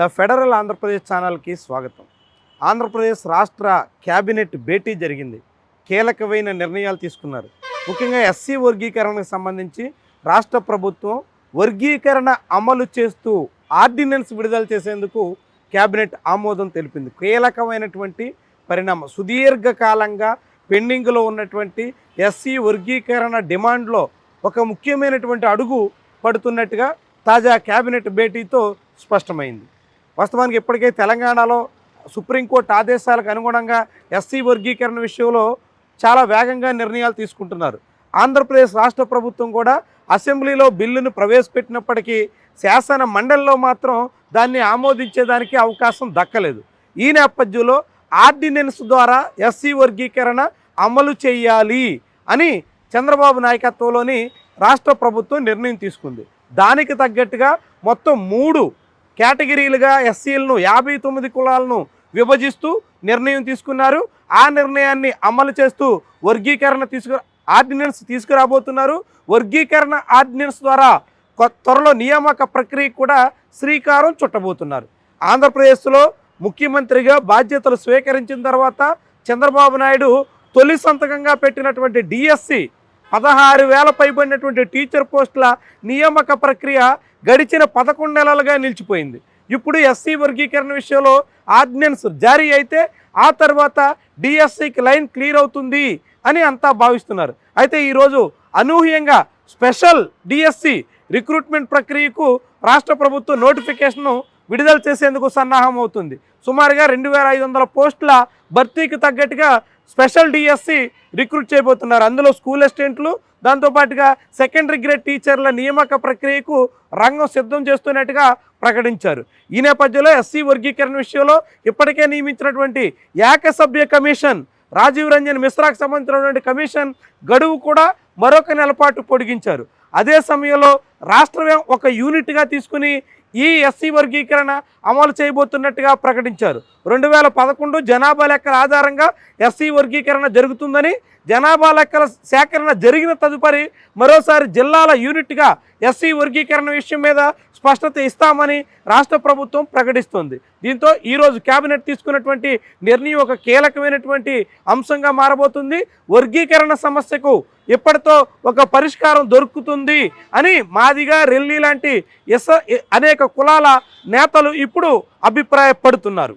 The federal Andhra Pradesh ఛానల్కి స్వాగతం. ఆంధ్రప్రదేశ్ రాష్ట్ర క్యాబినెట్ భేటీ జరిగింది. కీలకమైన నిర్ణయాలు తీసుకున్నారు. ముఖ్యంగా ఎస్సీ వర్గీకరణకు సంబంధించి రాష్ట్ర ప్రభుత్వం వర్గీకరణ అమలు చేస్తూ ఆర్డినెన్స్ విడుదల చేసేందుకు క్యాబినెట్ ఆమోదం తెలిపింది. కీలకమైనటువంటి పరిణామం. సుదీర్ఘకాలంగా పెండింగ్లో ఉన్నటువంటి ఎస్సీ వర్గీకరణ డిమాండ్లో ఒక ముఖ్యమైనటువంటి అడుగు పడుతున్నట్టుగా తాజా క్యాబినెట్ భేటీతో స్పష్టమైంది. వాస్తవానికి ఇప్పటికే తెలంగాణలో సుప్రీంకోర్టు ఆదేశాలకు అనుగుణంగా ఎస్సీ వర్గీకరణ విషయంలో చాలా వేగంగా నిర్ణయాలు తీసుకుంటున్నారు. ఆంధ్రప్రదేశ్ రాష్ట్ర ప్రభుత్వం కూడా అసెంబ్లీలో బిల్లును ప్రవేశపెట్టినప్పటికీ శాసన మండలిలో మాత్రం దాన్ని ఆమోదించేదానికి అవకాశం దక్కలేదు. ఈ నేపథ్యంలో ఆర్డినెన్స్ ద్వారా ఎస్సీ వర్గీకరణ అమలు చేయాలి అని చంద్రబాబు నాయకత్వంలోని రాష్ట్ర ప్రభుత్వం నిర్ణయం తీసుకుంది. దానికి తగ్గట్టుగా మొత్తం మూడు కేటగిరీలుగా ఎస్సీలను యాభై తొమ్మిది కులాలను విభజిస్తూ నిర్ణయం తీసుకున్నారు. ఆ నిర్ణయాన్ని అమలు చేస్తూ వర్గీకరణ తీసుకు ఆర్డినెన్స్ తీసుకురాబోతున్నారు. వర్గీకరణ ఆర్డినెన్స్ ద్వారా త్వరలో నియామక ప్రక్రియ కూడా శ్రీకారం చుట్టబోతున్నారు. ఆంధ్రప్రదేశ్లో ముఖ్యమంత్రిగా బాధ్యతలు స్వీకరించిన తర్వాత చంద్రబాబు నాయుడు తొలి సంతకంగా పెట్టినటువంటి డిఎస్సి పదహారు వేల పైబడినటువంటి టీచర్ పోస్టుల నియామక ప్రక్రియ గడిచిన పదకొండు నెలలుగా నిలిచిపోయింది. ఇప్పుడు ఎస్సీ వర్గీకరణ విషయంలో ఆర్డినెన్స్ జారీ అయితే ఆ తర్వాత డిఎస్సికి లైన్ క్లియర్ అవుతుంది అని అంతా భావిస్తున్నారు. అయితే ఈరోజు అనూహ్యంగా స్పెషల్ డిఎస్సి రిక్రూట్మెంట్ ప్రక్రియకు రాష్ట్ర ప్రభుత్వం నోటిఫికేషన్ను విడుదల చేసేందుకు సన్నాహం అవుతుంది. సుమారుగా రెండు వేల ఐదు వందల పోస్టుల భర్తీకి తగ్గట్టుగా స్పెషల్ డిఎస్సి రిక్రూట్ చేయబోతున్నారు. అందులో స్కూల్ అసిస్టెంట్లు దాంతోపాటుగా సెకండరీ గ్రేడ్ టీచర్ల నియామక ప్రక్రియకు రంగం సిద్ధం చేస్తున్నట్టుగా ప్రకటించారు. ఈ నేపథ్యంలో ఎస్సీ వర్గీకరణ విషయంలో ఇప్పటికే నియమించినటువంటి ఏకసభ్య కమిషన్ రాజీవ్ రంజన్ మిశ్రాకు సంబంధించినటువంటి కమిషన్ గడువు కూడా మరొక నెల పాటు పొడిగించారు. అదే సమయంలో రాష్ట్రం ఒక యూనిట్గా తీసుకుని ఈ ఎస్సీ వర్గీకరణ అమలు చేయబోతున్నట్టుగా ప్రకటించారు. రెండు వేల పదకొండు జనాభా లెక్కల ఆధారంగా ఎస్సీ వర్గీకరణ జరుగుతుందని జనాభా లెక్కల సేకరణ జరిగిన తదుపరి మరోసారి జిల్లాల యూనిట్గా ఎస్సీ వర్గీకరణ విషయం మీద స్పష్టత ఇస్తామని రాష్ట్ర ప్రభుత్వం ప్రకటిస్తోంది. దీంతో ఈరోజు కేబినెట్ తీసుకున్నటువంటి నిర్ణయం ఒక కీలకమైనటువంటి అంశంగా మారబోతుంది. వర్గీకరణ సమస్యకు ఇప్పటితో ఒక పరిష్కారం దొరుకుతుంది అని మాదిగా రెల్లి లాంటి ఎస్ అనేక కులాల నేతలు ఇప్పుడు అభిప్రాయపడుతున్నారు.